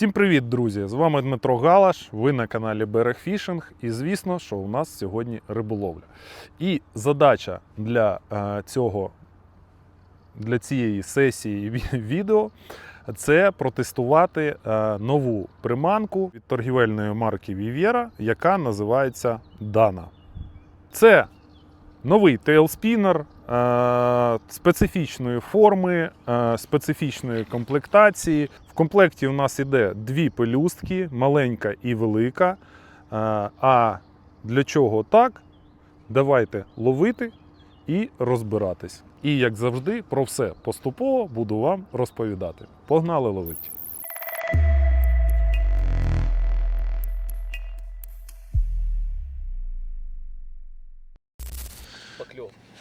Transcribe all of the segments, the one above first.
Всім привіт, друзі! З вами Дмитро Галаш. Ви на каналі Берег Фішинг. І звісно, що у нас сьогодні риболовля. І задача для е, цього для цієї сесії відео це протестувати е, нову приманку від торгівельної марки Viviera, яка називається Dana. Це новий тейлспінер специфічної форми, е, специфічної комплектації. В комплекті у нас іде дві пелюстки, маленька і велика. Е, а для чого так? Давайте ловити і розбиратись. І як завжди, про все поступово буду вам розповідати. Погнали ловити!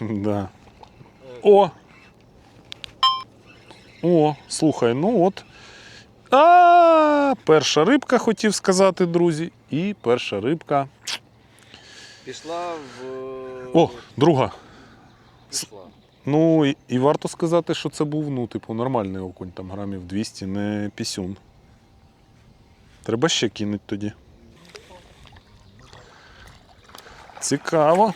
Да. О! О, слухай, ну от. А, перша рибка, хотів сказати, друзі. І перша рибка. Пішла в. О, друга. Пішла. Ну, і, і варто сказати, що це був, ну, типу, нормальний окунь, там грамів 200, не пісюн. Треба ще кинуть тоді. Цікаво.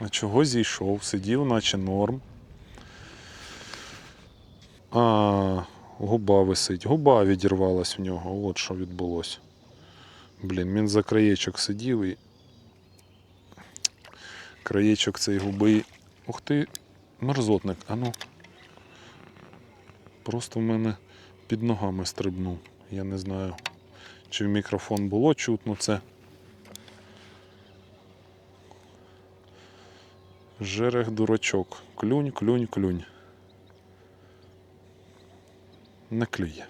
А чого зійшов? Сидів, наче норм. А, губа висить. Губа відірвалась в нього. От що відбулося. Блін, він за краєчок сидів і краєчок цієї губи. Ух ти, мерзотник, а ну. Просто в мене під ногами стрибнув. Я не знаю, чи в мікрофон було чутно це. Жерех дурачок. Клюнь, клюнь, клюнь. Не клює.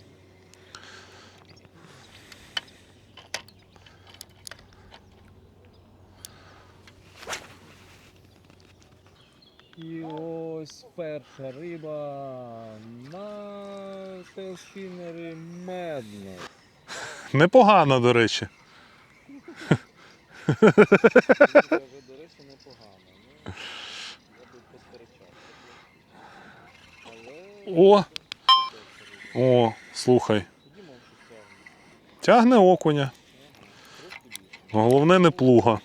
І ось перша риба на телспінері медно. Непогано, до речі. Це вже, до речі, непогано. Ну, я би посперечався. Але. О! О, слухай. Тягне. Окуня. Головне не плуга.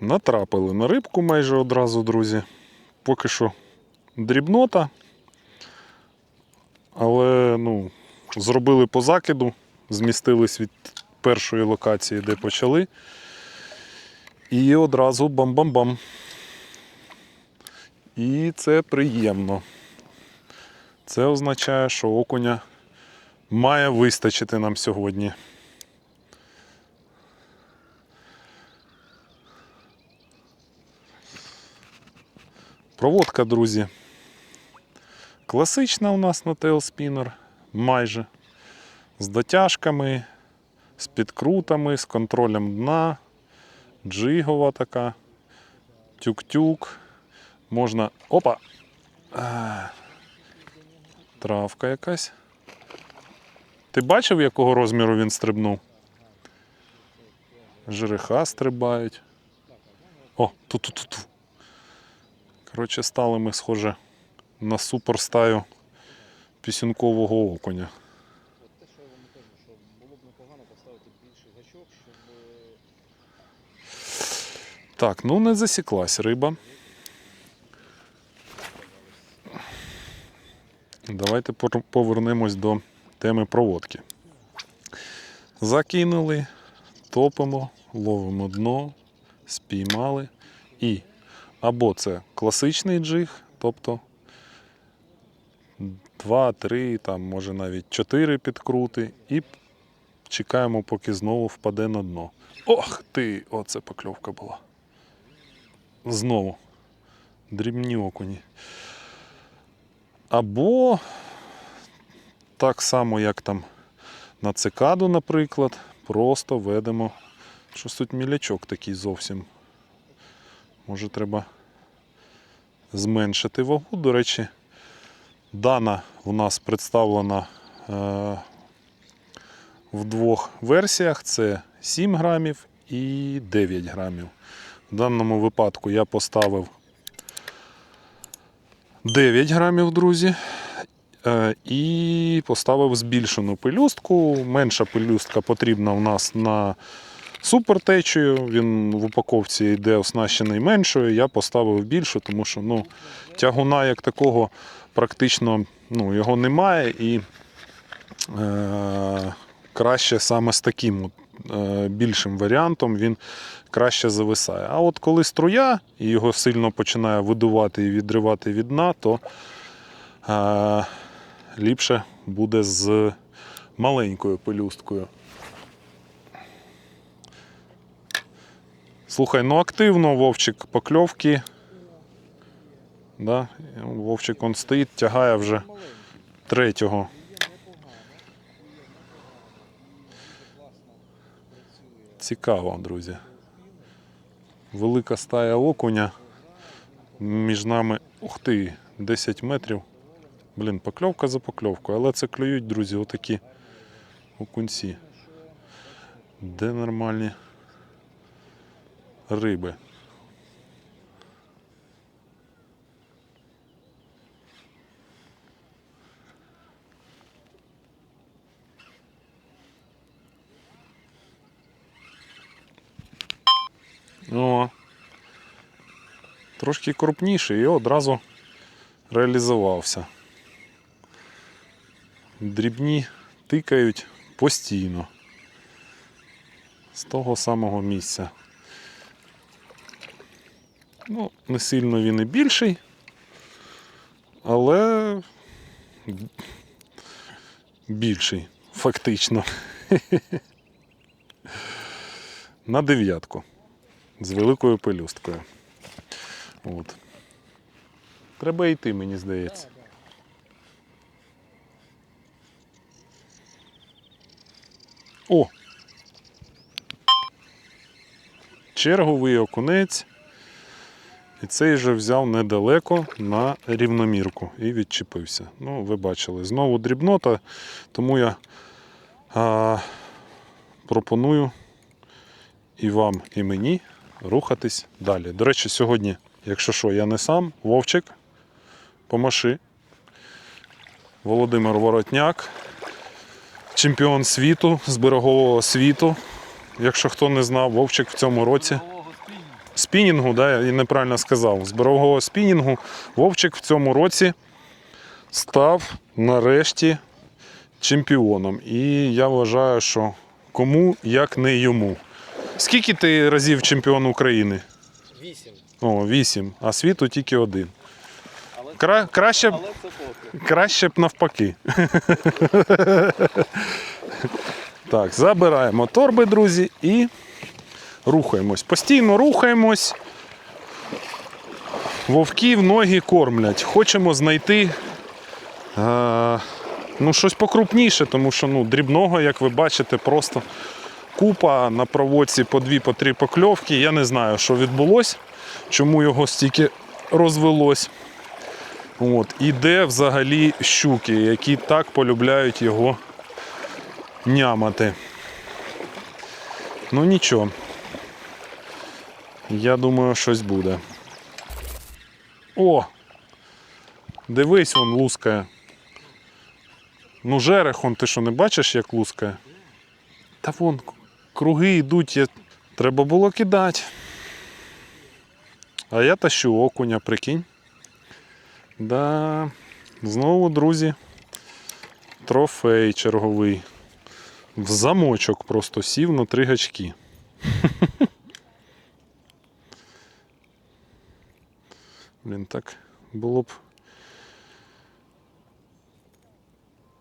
Натрапили на рибку майже одразу, друзі. Поки що дрібнота. Але ну, зробили по закиду, змістились від першої локації, де почали. І одразу бам-бам-бам. І це приємно. Це означає, що окуня має вистачити нам сьогодні. Проводка, друзі. Класична у нас на тейлспінер, майже. З дотяжками, з підкрутами, з контролем дна, джигова така, тюк-тюк. Можна. Опа! Травка якась. Ти бачив, якого розміру він стрибнув? Жереха стрибають. О, ту-ту-ту-ту. Коротше, стали ми, схоже, на суперстаю пісюнкового окуня. Те, що я вам кажу, що було б непогано поставити більший гачок, щоб Так, ну не засіклась риба. Давайте повернемось до теми проводки. Закинули, топимо, ловимо дно, спіймали і або це класичний джиг, тобто 2, 3, там, може навіть 4 підкрути, і чекаємо, поки знову впаде на дно. Ох ти! Оце покльовка була. Знову. Дрібні окуні. Або так само, як там на цикаду, наприклад, просто ведемо. Щось тут мілячок такий зовсім. Може, треба зменшити вагу. До речі, дана у нас представлена е, в двох версіях: це 7 грамів і 9 грамів. В даному випадку я поставив 9 грамів, друзі. Е, І поставив збільшену пелюстку. Менша пелюстка потрібна в нас на супертечію. Він в упаковці йде оснащений меншою. Я поставив більшу, тому що ну, тягуна як такого практично ну, його немає. І е, краще саме з таким більшим варіантом він краще зависає. А от коли струя і його сильно починає видувати і відривати від дна, то е, ліпше буде з маленькою пелюсткою. Слухай, ну активно Вовчик покльовки. Да? Вовчик он стоїть, тягає вже третього. є непогано, є непогано. Дуже класно працює. Цікаво, друзі. Велика стая окуня. Між нами, ух ти, 10 метрів. Блін, покльовка за покльовкою, але це клюють, друзі, отакі окунці. Де нормальні риби. О, трошки крупніший і одразу реалізувався. Дрібні тикають постійно. З того самого місця. Ну, не сильно він і більший, але більший, фактично. На дев'ятку з великою пелюсткою. От. Треба йти, мені здається. О! Черговий окунець. І цей же взяв недалеко на рівномірку і відчепився. Ну, ви бачили, знову дрібнота, тому я а, пропоную і вам, і мені рухатись далі. До речі, сьогодні, якщо що, я не сам, Вовчик, помаши, Володимир Воротняк, чемпіон світу з берегового світу. Якщо хто не знав, Вовчик в цьому році. Спінінгу, да, я неправильно сказав. З берегового спінінгу Вовчик в цьому році став нарешті чемпіоном. І я вважаю, що кому як не йому. Скільки ти разів чемпіон України? Вісім. О, вісім, а світу тільки один. Але, Кра- краще, б- але це поки. краще б навпаки. так, забираємо торби, друзі, і рухаємось. Постійно рухаємось. Вовків ноги кормлять. Хочемо знайти е, ну, щось покрупніше, тому що ну, дрібного, як ви бачите, просто купа на проводці по дві, по три покльовки. Я не знаю, що відбулося, чому його стільки розвелось. От. І де взагалі щуки, які так полюбляють його нямати. Ну нічого. Я думаю, щось буде. О! Дивись, он лускає. Ну, жерехон, ти що не бачиш, як лускає? Та вон круги йдуть, треба було кидати. А я тащу окуня, прикинь. Да, знову, друзі, трофей черговий. В замочок просто сів на три гачки. Блін, так було б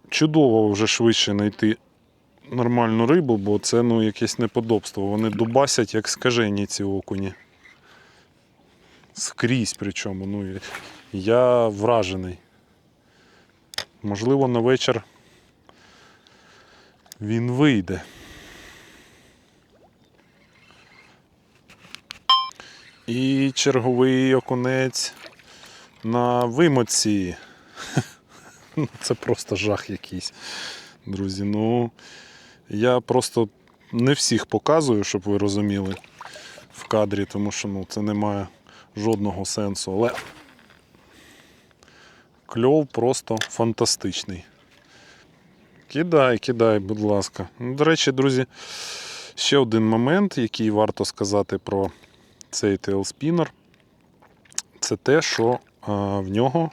чудово вже швидше знайти нормальну рибу, бо це ну, якесь неподобство. Вони дубасять, як скажені ці окуні. Скрізь причому. Ну, я вражений. Можливо, на вечір він вийде. І черговий окунець на вимоці. Ну, Це просто жах якийсь. Друзі, ну я просто не всіх показую, щоб ви розуміли в кадрі, тому що ну, це не має жодного сенсу. Але Кльов просто фантастичний. Кидай, кидай, будь ласка. Ну, До речі, друзі, ще один момент, який варто сказати про цей тейлспінер, це те, що в нього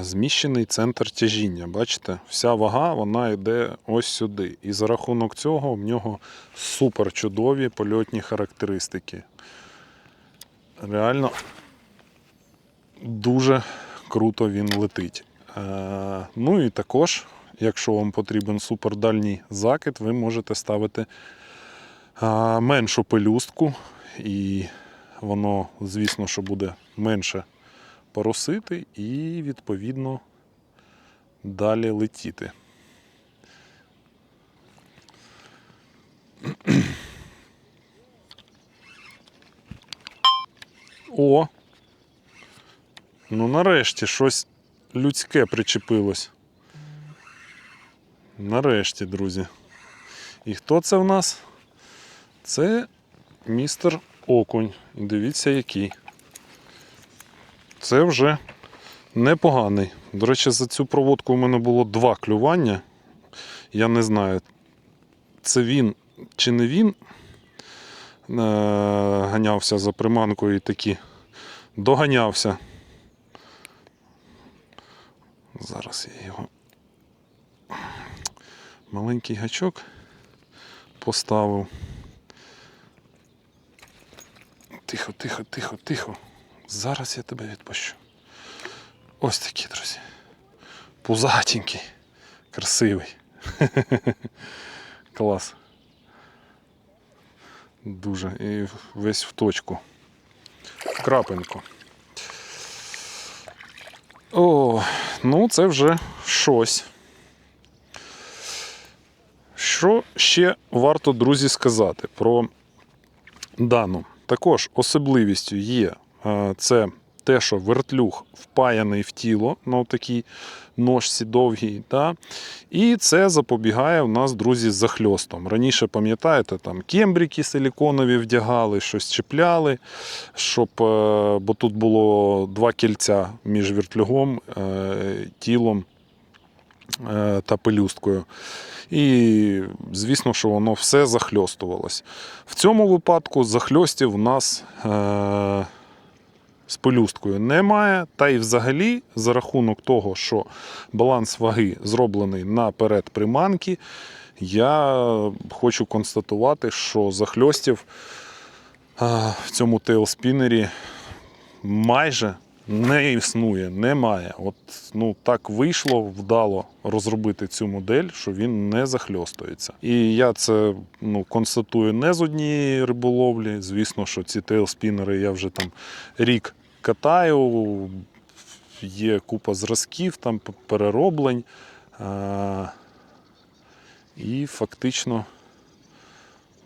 зміщений центр тяжіння. Бачите, вся вага вона йде ось сюди. І за рахунок цього в нього супер чудові польотні характеристики. Реально дуже круто він летить. Е, ну і також, якщо вам потрібен супердальній закид, ви можете ставити меншу пелюстку, і воно, звісно, що буде менше поросити, і відповідно далі летіти. О! Ну нарешті щось людське причепилось. Нарешті, друзі. І хто це в нас? Це містер Окунь. Дивіться, який. Це вже непоганий. До речі, за цю проводку у мене було два клювання. Я не знаю, це він чи не він е- ганявся за приманкою і такі доганявся. Зараз я його маленький гачок поставив. Тихо, тихо, тихо, тихо. Зараз я тебе відпущу. Ось такий, друзі. Пузатенький, красивий. Клас. Дуже. І весь в точку. В. О, ну це вже щось. Що ще варто, друзі, сказати про дану? Також особливістю є це те, що вертлюг впаяний в тіло на такій ножці довгій. Та? І це запобігає у нас, друзі, захльостом. Раніше, пам'ятаєте, там кембрики силіконові вдягали, щось чіпляли, щоб, е, бо тут було два кільця між вертлюгом, е, тілом е, та пелюсткою. І звісно, що воно все захльостувалось. В цьому випадку захльостів у нас з пелюсткою немає. Та й взагалі, за рахунок того, що баланс ваги зроблений наперед приманки, я хочу констатувати, що захльостів в цьому тейлспінері майже не існує, немає. От ну так вийшло вдало розробити цю модель, що він не захльостується. І я це ну, констатую не з однієї риболовлі. Звісно, що ці тейлспінери я вже там рік катаю. Є купа зразків, там перероблень. А, і фактично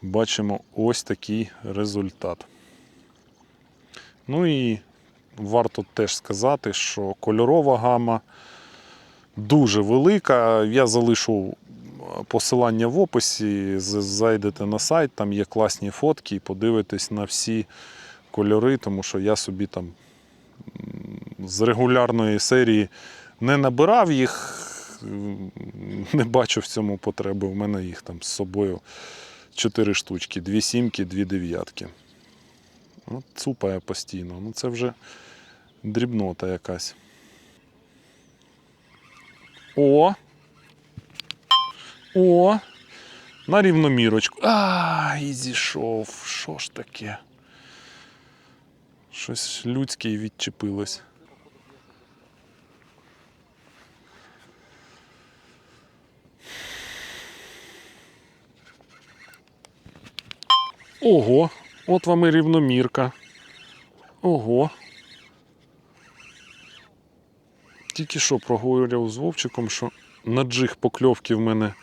бачимо ось такий результат. Ну і варто теж сказати, що кольорова гама дуже велика. Я залишу посилання в описі. Зайдете на сайт, там є класні фотки і подивитесь на всі кольори, тому що я собі там з регулярної серії не набирав їх, не бачу в цьому потреби. У мене їх там з собою 4 штучки, дві сімки, дві дев'ятки. От цупає постійно. Ну це вже дрібнота якась. О! О! На рівномірочку. А, і зійшов. Що ж таке? Щось людське відчепилось. Ого, от вам і рівномірка. Ого. Тільки що проговорював з Вовчиком, що на джиг покльовки в мене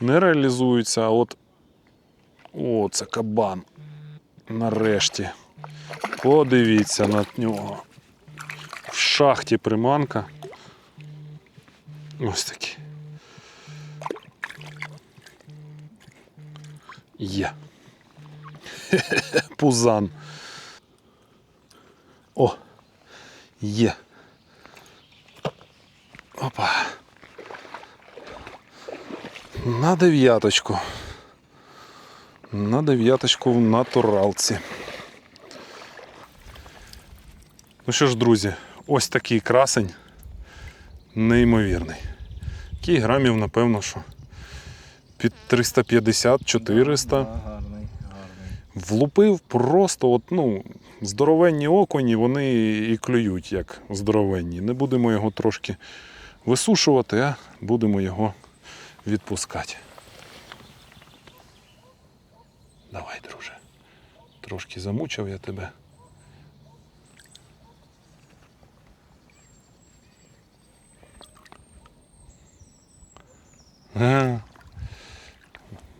не реалізуються, а от. О, це кабан. Нарешті. Подивіться на нього. В шахті приманка. Ось такі. Є. Пузан. О, є. Опа. На дев'яточку. На дев'яточку в натуралці. Ну що ж, друзі, ось такий красень неймовірний. Кій грамів, напевно, що під 350-400. Влупив просто, от, ну, здоровенні окуні, вони і клюють як здоровенні. Не будемо його трошки висушувати, а будемо його відпускати. Давай, друже. Трошки замучив я тебе.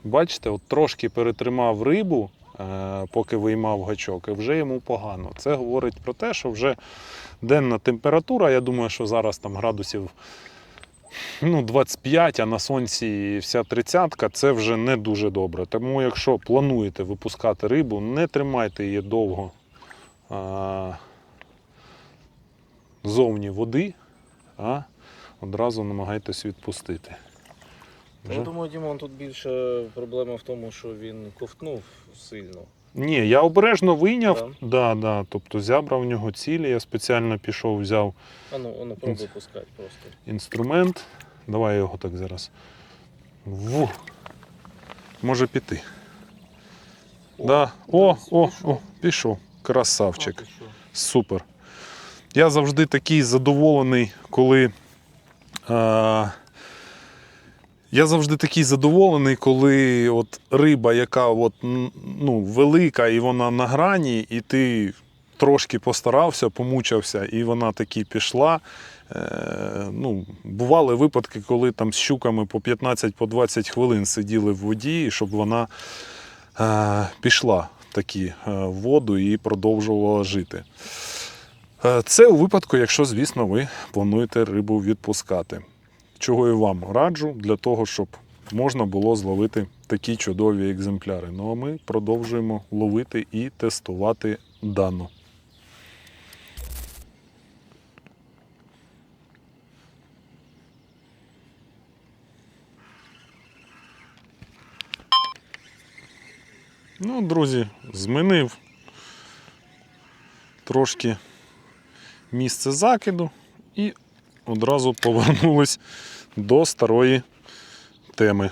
Бачите, от трошки перетримав рибу, поки виймав гачок, і вже йому погано. Це говорить про те, що вже денна температура, я думаю, що зараз там градусів ну, 25, а на сонці вся тридцятка, це вже не дуже добре. Тому якщо плануєте випускати рибу, не тримайте її довго а, зовні води, а одразу намагайтесь відпустити. Я думаю, Дімон, тут більше проблема в тому, що він ковтнув сильно. Ні, я обережно вийняв. Да? Да, да, тобто зябра в нього цілі. Я спеціально пішов, взяв Ану, ану, пробуй пускати просто. інструмент. Давай я його так зараз. Ву. Може піти. да. О, о, пішов. о, пішов. Красавчик. А, ти що? Супер. Я завжди такий задоволений, коли. А, я завжди такий задоволений, коли от риба, яка от, ну, велика і вона на грані, і ти трошки постарався, помучився, і вона таки пішла. Е, ну, бували випадки, коли там з щуками по 15-20 хвилин сиділи в воді, щоб вона е, пішла таки е, в воду і продовжувала жити. Е, Це у випадку, якщо, звісно, ви плануєте рибу відпускати. Чого і вам раджу, для того, щоб можна було зловити такі чудові екземпляри. Ну а ми продовжуємо ловити і тестувати дану. Ну, друзі, змінив трошки місце закиду одразу повернулись до старої теми.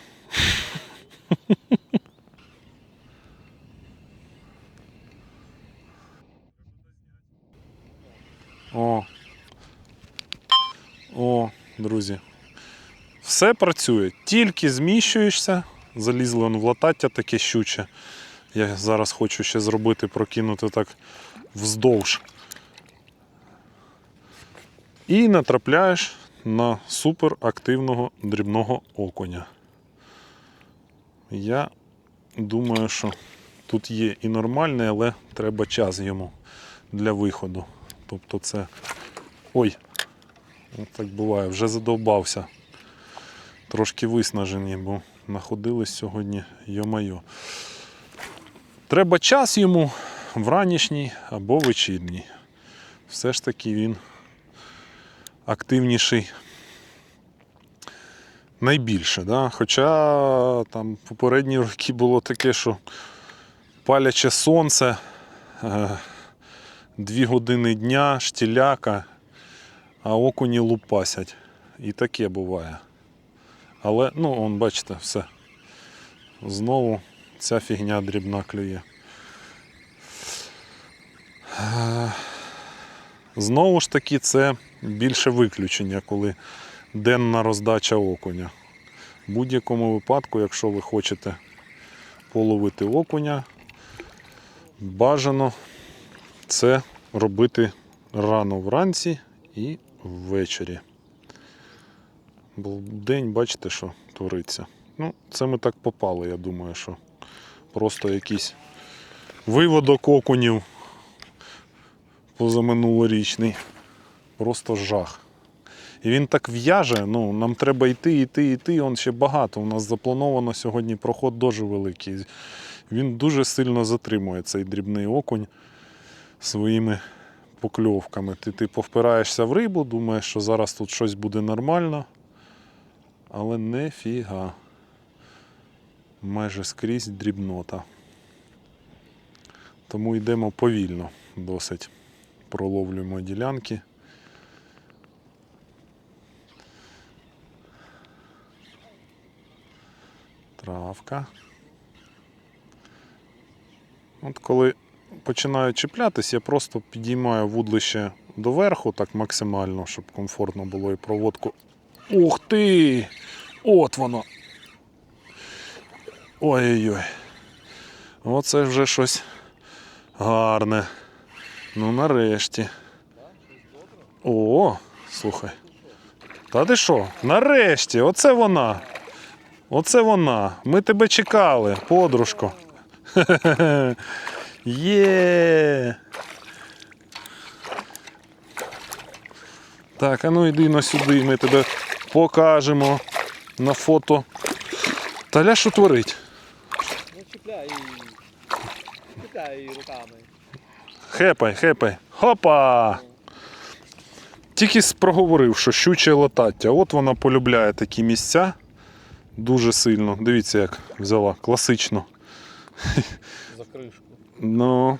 О. О, друзі. Все працює. Тільки зміщуєшся, залізли он в латаття таке щуче. Я зараз хочу ще зробити, прокинути так вздовж. І натрапляєш на суперактивного дрібного окуня. Я думаю, що тут є і нормальний, але треба час йому для виходу. Тобто це. Ой, так буває, вже задовбався. Трошки виснажені, бо находились сьогодні йо-майо. Треба час йому вранішній або вечірній. Все ж таки він активніший найбільше. Да? Хоча там попередні роки було таке, що паляче сонце, е, дві години дня, штіляка, а окуні лупасять. І таке буває. Але, ну, он, бачите, все. Знову ця фігня дрібна клює. Е, Знову ж таки, це більше виключення, коли денна роздача окуня. В будь-якому випадку, якщо ви хочете половити окуня, бажано це робити рано вранці і ввечері. Бо в день бачите, що твориться. Ну, це ми так попали, я думаю, що просто якийсь виводок окунів позаминулорічний. Просто жах. І він так в'яже, ну, нам треба йти, йти, йти, он ще багато. У нас заплановано сьогодні проход дуже великий. Він дуже сильно затримує цей дрібний окунь своїми покльовками. Ти типу впираєшся в рибу, думаєш, що зараз тут щось буде нормально. Але не фіга. майже скрізь дрібнота. Тому йдемо повільно досить. Проловлюємо ділянки. Травка. От коли починають чіплятись, я просто підіймаю вудлище доверху так максимально, щоб комфортно було і проводку. Ух ти! От воно! Ой-ой-ой. Оце вже щось гарне. Ну нарешті. О, слухай. Та ти що? Нарешті, оце вона. Оце вона. Ми тебе чекали, подружко. Є. Так, а ну йди на сюди, ми тебе покажемо на фото. Таля що творить? Ну чіпляй, чіпляй руками. Хепай, хепай. Хопа! Тільки проговорив, що щуче латаття. От вона полюбляє такі місця дуже сильно. Дивіться, як взяла. Класично. За кришку. Ну,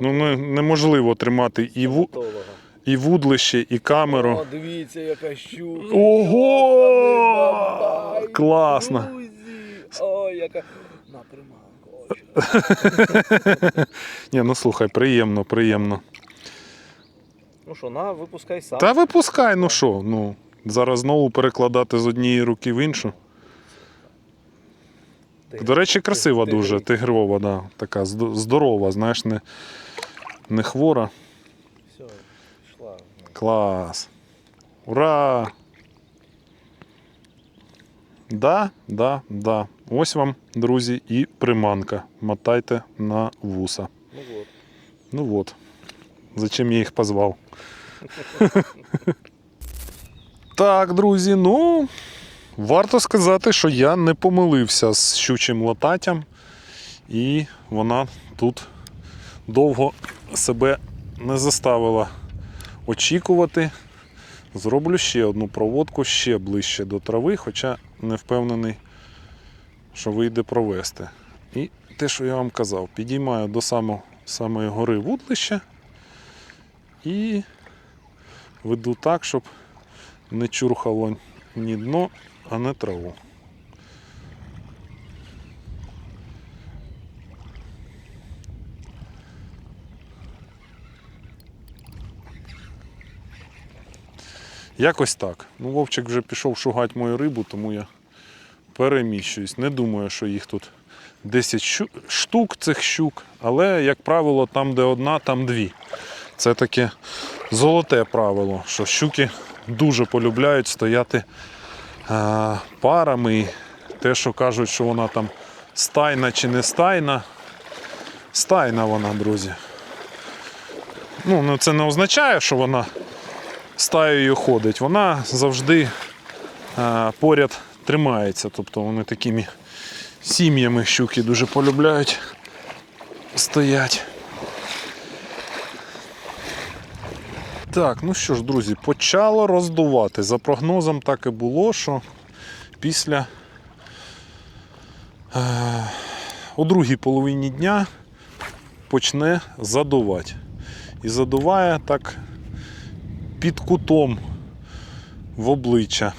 ну не- неможливо тримати і, ву, і вудлище, і камеру. О, дивіться, яка щука. Ого! Класно. Ой, яка. На приманку. Ні, ну слухай, приємно, приємно. Ну що, на, випускай сам. Та випускай, ну що, ну. Зараз знову перекладати з однієї руки в іншу. До речі, красива дуже, тигрова, да. така здорова, знаєш, не, не хвора. Все, пішла. Клас. Ура! Да, да, да. Ось вам, друзі, і приманка. Мотайте на вуса. Ну от. Ну от. Зачем я їх позвав? так, друзі, ну. Варто сказати, що я не помилився з щучим лататтям. І вона тут довго себе не заставила очікувати. Зроблю ще одну проводку ще ближче до трави, хоча не впевнений, що вийде провести. І те, що я вам казав, підіймаю до самого, самої гори вудлище і веду так, щоб не чурхало ні дно, а не траву. Якось так. Ну, Вовчик вже пішов шугати мою рибу, тому я переміщуюсь. Не думаю, що їх тут 10 щу- штук цих щук, але, як правило, там, де одна, там дві. Це таке золоте правило, що щуки дуже полюбляють стояти а, парами. І те, що кажуть, що вона там стайна чи не стайна, стайна вона, друзі. Ну, ну, це не означає, що вона стаєю ходить. Вона завжди а, поряд тримається. Тобто вони такими сім'ями щуки дуже полюбляють стоять. Так, ну що ж, друзі, почало роздувати. За прогнозом так і було, що після е, у другій половині дня почне задувати. І задуває так під кутом в обличчя.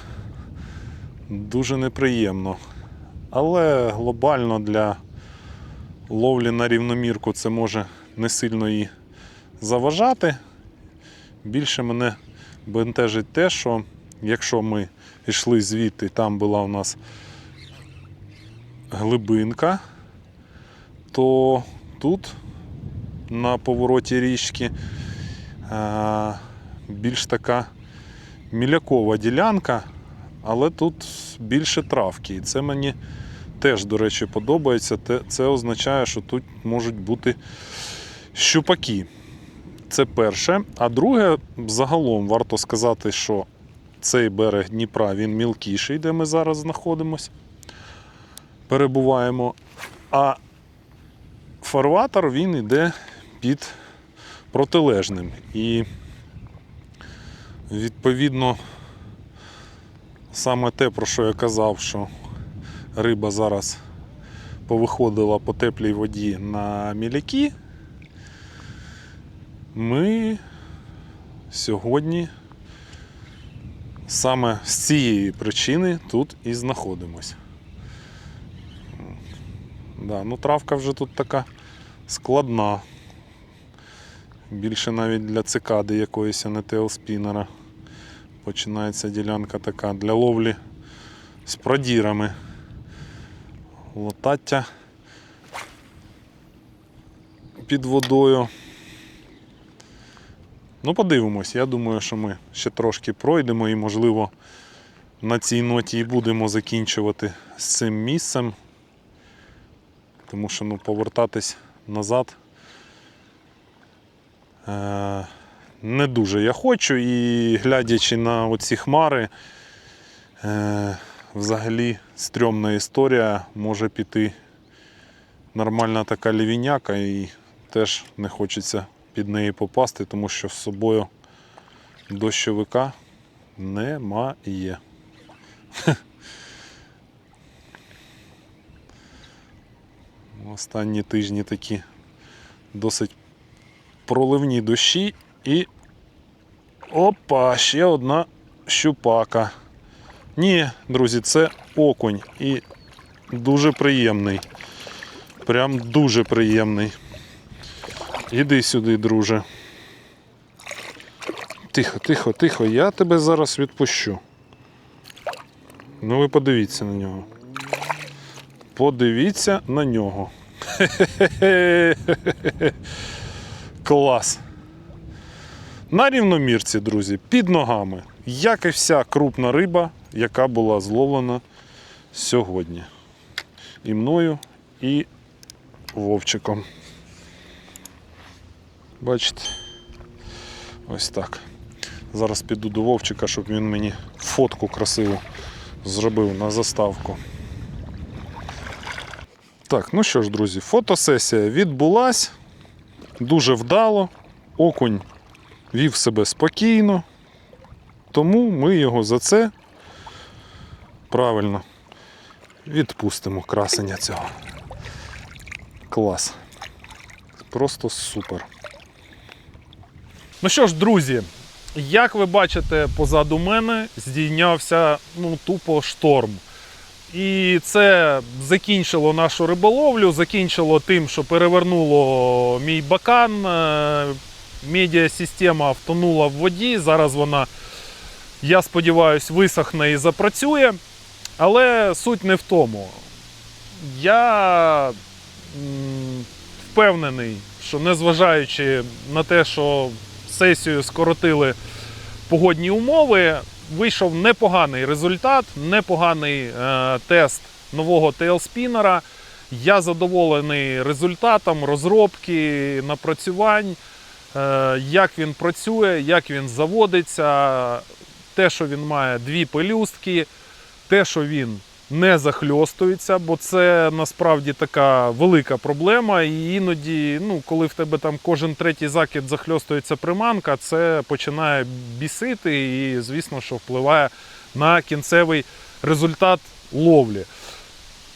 Дуже неприємно. Але глобально для ловлі на рівномірку це може не сильно і заважати. Більше мене бентежить те, що якщо ми йшли звідти, там була у нас глибинка, то тут на повороті річки а, більш така мілякова ділянка, але тут більше травки. І це мені теж, до речі, подобається. Це означає, що тут можуть бути щупаки. Це перше. А друге, загалом варто сказати, що цей берег Дніпра він мілкіший, де ми зараз знаходимося. Перебуваємо. А фарватер він йде під протилежним. І відповідно саме те, про що я казав, що риба зараз повиходила по теплій воді на міляки, ми сьогодні саме з цієї причини тут і знаходимось. Да, ну травка вже тут така складна. Більше навіть для цикади якоїсь, а не тейлспінера. Починається ділянка така для ловлі з продірами. Лотаття під водою. Ну, подивимось. Я думаю, що ми ще трошки пройдемо і, можливо, на цій ноті і будемо закінчувати з цим місцем. Тому що ну, повертатись назад е- не дуже я хочу. І глядячи на оці хмари, е- взагалі стрьомна історія може піти нормальна така лівіняка і теж не хочеться під неї попасти, тому що з собою дощовика немає. Останні тижні такі досить проливні дощі і. Опа, ще одна щупака. Ні, друзі, це окунь і дуже приємний. Прям дуже приємний. Іди сюди, друже. Тихо, тихо, тихо, я тебе зараз відпущу. Ну ви подивіться на нього. Подивіться на нього. Клас. На рівномірці, друзі, під ногами, як і вся крупна риба, яка була зловлена сьогодні. І мною, і вовчиком. Бачите? Ось так. Зараз піду до Вовчика, щоб він мені фотку красиву зробив на заставку. Так, ну що ж, друзі, фотосесія відбулась дуже вдало. Окунь вів себе спокійно. Тому ми його за це правильно відпустимо красення цього. Клас. Просто супер. Ну що ж, друзі, як ви бачите, позаду мене здійнявся ну, тупо шторм. І це закінчило нашу риболовлю, закінчило тим, що перевернуло мій бакан. е, Медіасистема втонула в воді. Зараз вона, я сподіваюся, висохне і запрацює. Але суть не в тому. Я впевнений, що незважаючи на те, що сесію скоротили погодні умови, вийшов непоганий результат, непоганий е, тест нового тейлспінера. Я задоволений результатом розробки, напрацювань, е, як він працює, як він заводиться, те, що він має дві пелюстки, те, що він не захльостується, бо це насправді така велика проблема. І іноді, ну, коли в тебе там кожен третій закид захльостується приманка, це починає бісити і, звісно, що впливає на кінцевий результат ловлі.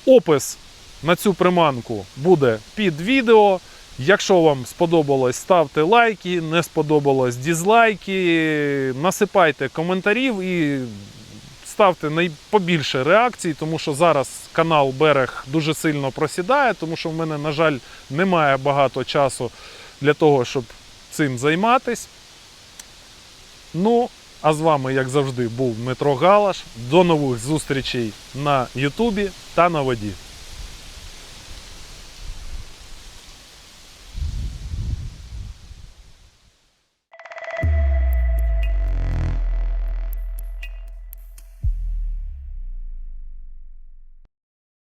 Опис на цю приманку буде під відео. Якщо вам сподобалось, ставте лайки, не сподобалось дізлайки, насипайте коментарів і ставте найбільше реакцій, тому що зараз канал Берег дуже сильно просідає, тому що в мене, на жаль, немає багато часу для того, щоб цим займатись. Ну, а з вами, як завжди, був Дмитро Галаш. До нових зустрічей на Ютубі та на воді.